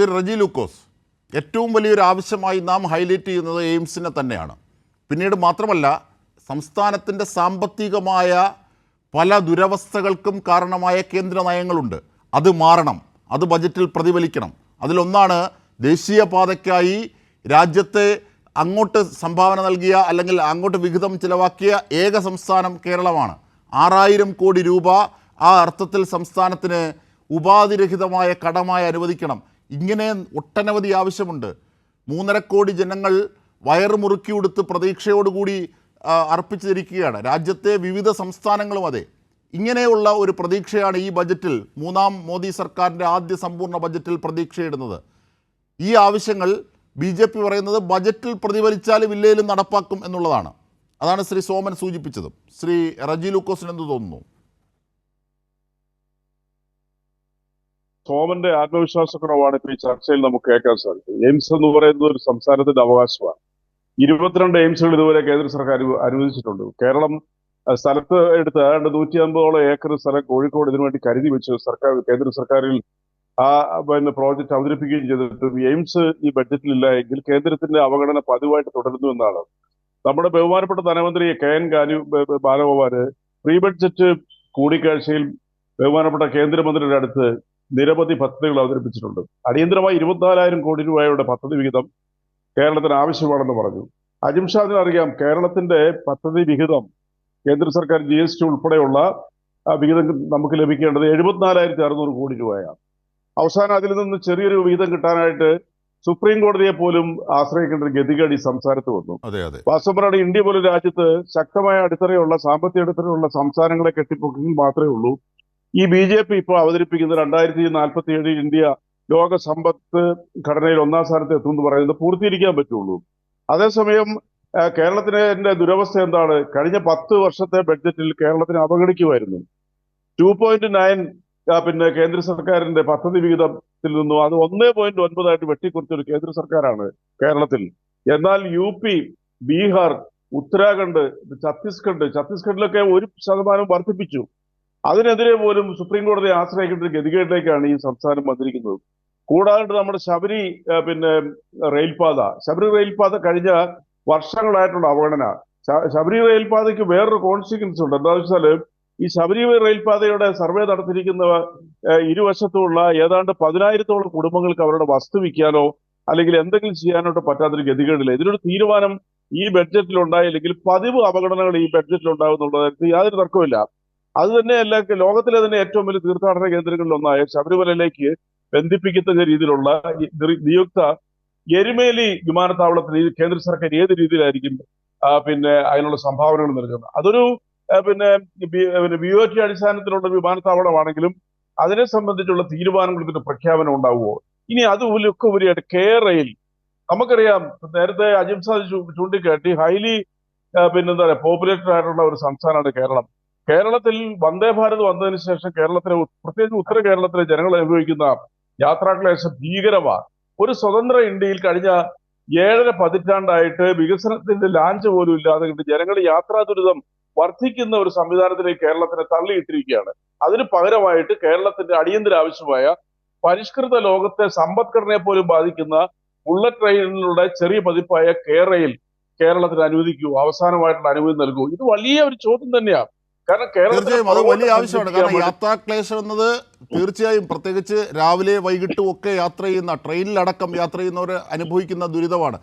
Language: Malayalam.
ശ്രീ റജി ലൂക്കോസ് ഏറ്റവും വലിയൊരു ആവശ്യമായി നാം ഹൈലൈറ്റ് ചെയ്യുന്നത് എയിംസിനെ തന്നെയാണ്. പിന്നീട് മാത്രമല്ല സംസ്ഥാനത്തിന്റെ സാമ്പത്തികമായ പല ദുരവസ്ഥകൾക്കും കാരണമായ കേന്ദ്ര നയങ്ങളുണ്ട്. അത് മാറണം അത് ബജറ്റിൽ പ്രതിഫലിക്കണം. അതിലൊന്നാണ് ദേശീയപാതയ്ക്കായി രാജ്യത്തെ അങ്ങോട്ട് സംഭാവന നൽകിയ അല്ലെങ്കിൽ അങ്ങോട്ട് വിഹിതം ചിലവാക്കിയ ഏക സംസ്ഥാനം കേരളമാണ്. ആറായിരം കോടി രൂപ ആ അർത്ഥത്തിൽ സംസ്ഥാനത്തിന് ഉപാധിരഹിതമായ കടമായി അനുവദിക്കണം. ഇങ്ങനെ ഒട്ടനവധി ആവശ്യമുണ്ട്. മൂന്നര കോടി ജനങ്ങൾ വയറ് മുറുക്കി ഉടുത്ത് പ്രതീക്ഷയോടുകൂടി അർപ്പിച്ചിരിക്കുകയാണ്. രാജ്യത്തെ വിവിധ സംസ്ഥാനങ്ങളും അതെ. ഇങ്ങനെയുള്ള ഒരു പ്രതീക്ഷയാണ് ഈ ബജറ്റിൽ മൂന്നാം മോദി സർക്കാരിന്റെ ആദ്യ സമ്പൂർണ ബജറ്റിൽ പ്രതീക്ഷയിടുന്നത്. ഈ ആവശ്യങ്ങൾ ബി ജെ പി പറയുന്നത് ബജറ്റിൽ പ്രതിഫലിച്ചാലും ഇല്ലേലും നടപ്പാക്കും എന്നുള്ളതാണ്. അതാണ് ശ്രീ സോമൻ സൂചിപ്പിച്ചതും. ശ്രീ റജി ലൂക്കോസിന് എന്ത് തോന്നുന്നു? സോമന്റെ ആത്മവിശ്വാസക്കുറവാണ് ഇപ്പൊ ഈ ചർച്ചയിൽ നമുക്ക് കേൾക്കാൻ സാധിക്കുന്നത് എയിംസ് എന്ന് പറയുന്നത് ഒരു സംസ്ഥാനത്തിന്റെ അവകാശമാണ്. ഇരുപത്തിരണ്ട് എയിംസുകൾ ഇതുവരെ കേന്ദ്ര സർക്കാർ അനുവദിച്ചിട്ടുണ്ട്. കേരളം സ്ഥലത്ത് എടുത്ത് ഏതാണ്ട് നൂറ്റി അമ്പതോളം ഏക്കർ സ്ഥലം കോഴിക്കോട് ഇതിനുവേണ്ടി കരുതി വെച്ച് സർക്കാർ കേന്ദ്ര സർക്കാരിൽ ആ പിന്നെ പ്രോജക്റ്റ് അവതരിപ്പിക്കുകയും ചെയ്തിട്ടും എയിംസ് ഈ ബഡ്ജറ്റിലില്ല എങ്കിൽ കേന്ദ്രത്തിന്റെ അവഗണന പതിവായിട്ട് തുടരുന്നു എന്നാണ്. നമ്മുടെ ബഹുമാനപ്പെട്ട ധനമന്ത്രി കെ എൻ ഗാനു ബാലഗോപാൽ പ്രീ ബഡ്ജറ്റ് കൂടിക്കാഴ്ചയിൽ ബഹുമാനപ്പെട്ട കേന്ദ്രമന്ത്രിയുടെ അടുത്ത് നിരവധി പദ്ധതികൾ അവതരിപ്പിച്ചിട്ടുണ്ട്. അടിയന്തരമായി ഇരുപത്തിനാലായിരം കോടി രൂപയുടെ പദ്ധതി വിഹിതം കേരളത്തിന് ആവശ്യമാണെന്ന് പറഞ്ഞു. അജിംഷാദിന് അറിയാം കേരളത്തിന്റെ പദ്ധതി വിഹിതം കേന്ദ്ര സർക്കാർ ജി എസ് ടി ഉൾപ്പെടെയുള്ള വിഹിതം നമുക്ക് ലഭിക്കേണ്ടത് എഴുപത്തിനാലായിരത്തി അറുന്നൂറ് കോടി രൂപയാണ്. അവസാനം അതിൽ നിന്ന് ചെറിയൊരു വിഹിതം കിട്ടാനായിട്ട് സുപ്രീം കോടതിയെ പോലും ആശ്രയിക്കേണ്ട ഒരു ഗതികേട് ഈ സംസ്ഥാനത്ത് വന്നു. അതെ വാസ്തവമാണ് ഇന്ത്യ പോലെ രാജ്യത്ത് ശക്തമായ അടിത്തറയുള്ള സാമ്പത്തിക അടിത്തറയുള്ള സംസ്ഥാനങ്ങളെ കെട്ടിപ്പൊക്കി മാത്രമേ ഉള്ളൂ. ഈ ബി ജെ പി ഇപ്പോൾ അവതരിപ്പിക്കുന്ന രണ്ടായിരത്തി നാൽപ്പത്തി ഏഴിൽ ഇന്ത്യ ലോക സമ്പത്ത് ഘടനയിൽ ഒന്നാം സ്ഥാനത്ത് എത്തും എന്ന് പറയുന്നത് പൂർത്തീകരിക്കാൻ പറ്റുള്ളൂ. അതേസമയം കേരളത്തിന്റെ ദുരവസ്ഥ എന്താണ്? കഴിഞ്ഞ പത്ത് വർഷത്തെ ബഡ്ജറ്റിൽ കേരളത്തിന് അവഗണിക്കുമായിരുന്നു. ടു പോയിന്റ് നയൻ പിന്നെ കേന്ദ്ര സർക്കാരിന്റെ പദ്ധതി വിഹിതത്തിൽ നിന്നും അത് ഒന്നേ പോയിന്റ് ഒൻപതായിട്ട് വെട്ടിക്കുറിച്ച ഒരു കേന്ദ്ര സർക്കാരാണ് കേരളത്തിൽ. എന്നാൽ യു പി ബീഹാർ ഉത്തരാഖണ്ഡ് ഛത്തീസ്ഗഡ് ഛത്തീസ്ഗഡിലൊക്കെ ഒരു ശതമാനം വർദ്ധിപ്പിച്ചു. അതിനെതിരെ പോലും സുപ്രീം കോടതിയെ ആശ്രയിക്കേണ്ട ഒരു ഗതികേട്ടിലേക്കാണ് ഈ സംസ്ഥാനം വന്നിരിക്കുന്നത്. കൂടാതെ നമ്മുടെ ശബരി പിന്നെ റെയിൽപാത. ശബരി റെയിൽപാത കഴിഞ്ഞ വർഷങ്ങളായിട്ടുള്ള അവഗണന. ശബരി റെയിൽപാതയ്ക്ക് വേറൊരു കോൺസിക്വൻസ് ഉണ്ട്. എന്താ വെച്ചാൽ ഈ ശബരി റെയിൽപാതയുടെ സർവേ നടത്തിയിരിക്കുന്ന ഇരുവശത്തുമുള്ള ഏതാണ്ട് പതിനായിരത്തോളം കുടുംബങ്ങൾക്ക് അവരുടെ വസ്തു വിൽക്കാനോ അല്ലെങ്കിൽ എന്തെങ്കിലും ചെയ്യാനോട്ട് പറ്റാത്തൊരു ഗതികേടില്ല. ഇതിനൊരു തീരുമാനം ഈ ബഡ്ജറ്റിൽ ഉണ്ടായില്ലെങ്കിൽ പതിവ് അപകടങ്ങൾ ഈ ബഡ്ജറ്റിൽ ഉണ്ടാകുന്നുള്ളത് യാതൊരു തർക്കമില്ല അത് തന്നെയല്ല ലോകത്തിലെ തന്നെ ഏറ്റവും വലിയ തീർത്ഥാടന കേന്ദ്രങ്ങളിൽ ഒന്നായ ശബരിമലയിലേക്ക് ബന്ധിപ്പിക്കുന്ന രീതിയിലുള്ള നിയുക്ത എരുമേലി വിമാനത്താവളത്തിൽ ഈ കേന്ദ്ര സർക്കാർ ഏത് രീതിയിലായിരിക്കും പിന്നെ അതിനുള്ള സംഭാവനകൾ നൽകുന്നത്? അതൊരു പിന്നെ ബി- ഒ ടി അടിസ്ഥാനത്തിലുള്ള വിമാനത്താവളമാണെങ്കിലും അതിനെ സംബന്ധിച്ചുള്ള തീരുമാനങ്ങൾക്ക് പ്രഖ്യാപനം ഉണ്ടാവുമോ? ഇനി അതുപോലൊക്കെ ഉപരിയായിട്ട് കേരളയിൽ നമുക്കറിയാം നേരത്തെ അജിംസാദ് ചൂണ്ടിക്കാട്ടി ഹൈലി പിന്നെന്താ പറയാ പോപ്പുലേറ്റഡ് ആയിട്ടുള്ള ഒരു സംസ്ഥാനമാണ് കേരളം. കേരളത്തിൽ വന്ദേ ഭാരത് വന്നതിന് ശേഷം കേരളത്തിലെ പ്രത്യേകിച്ച് ഉത്തര കേരളത്തിലെ ജനങ്ങൾ അനുഭവിക്കുന്ന യാത്രാക്ലേശം ഭീകരമാണ് ഒരു സ്വതന്ത്ര ഇന്ത്യയിൽ കഴിഞ്ഞ ഏഴര പതിറ്റാണ്ടായിട്ട് വികസനത്തിന്റെ ലാഞ്ച് പോലും ഇല്ലാതെ കണ്ട് ജനങ്ങൾ യാത്രാ ദുരിതം വർദ്ധിക്കുന്ന ഒരു സംവിധാനത്തിലേക്ക് കേരളത്തിനെ തള്ളിയിട്ടിരിക്കുകയാണ്. അതിന് പകരമായിട്ട് കേരളത്തിന്റെ അടിയന്തര ആവശ്യമായ പരിഷ്കൃത ലോകത്തെ സമ്പദ്ഘടനയെ പോലും ബാധിക്കുന്ന ബുള്ളറ്റ് ട്രെയിനിലൂടെ ചെറിയ പതിപ്പായ കേരളയിൽ കേരളത്തിന് അനുവദിക്കൂ അവസാനമായിട്ടുള്ള അനുമതി നൽകൂ. ഇത് വലിയ ഒരു ചോദ്യം തന്നെയാണ്. തീർച്ചയായും അത് വലിയ ആവശ്യമാണ്. കാരണം യാത്രാ യാത്രാക്ലേശം എന്നത് തീർച്ചയായും പ്രത്യേകിച്ച് രാവിലെ വൈകിട്ടും ഒക്കെ യാത്ര ചെയ്യുന്ന ട്രെയിനിലടക്കം യാത്ര ചെയ്യുന്നവർ അനുഭവിക്കുന്ന ദുരിതമാണ്.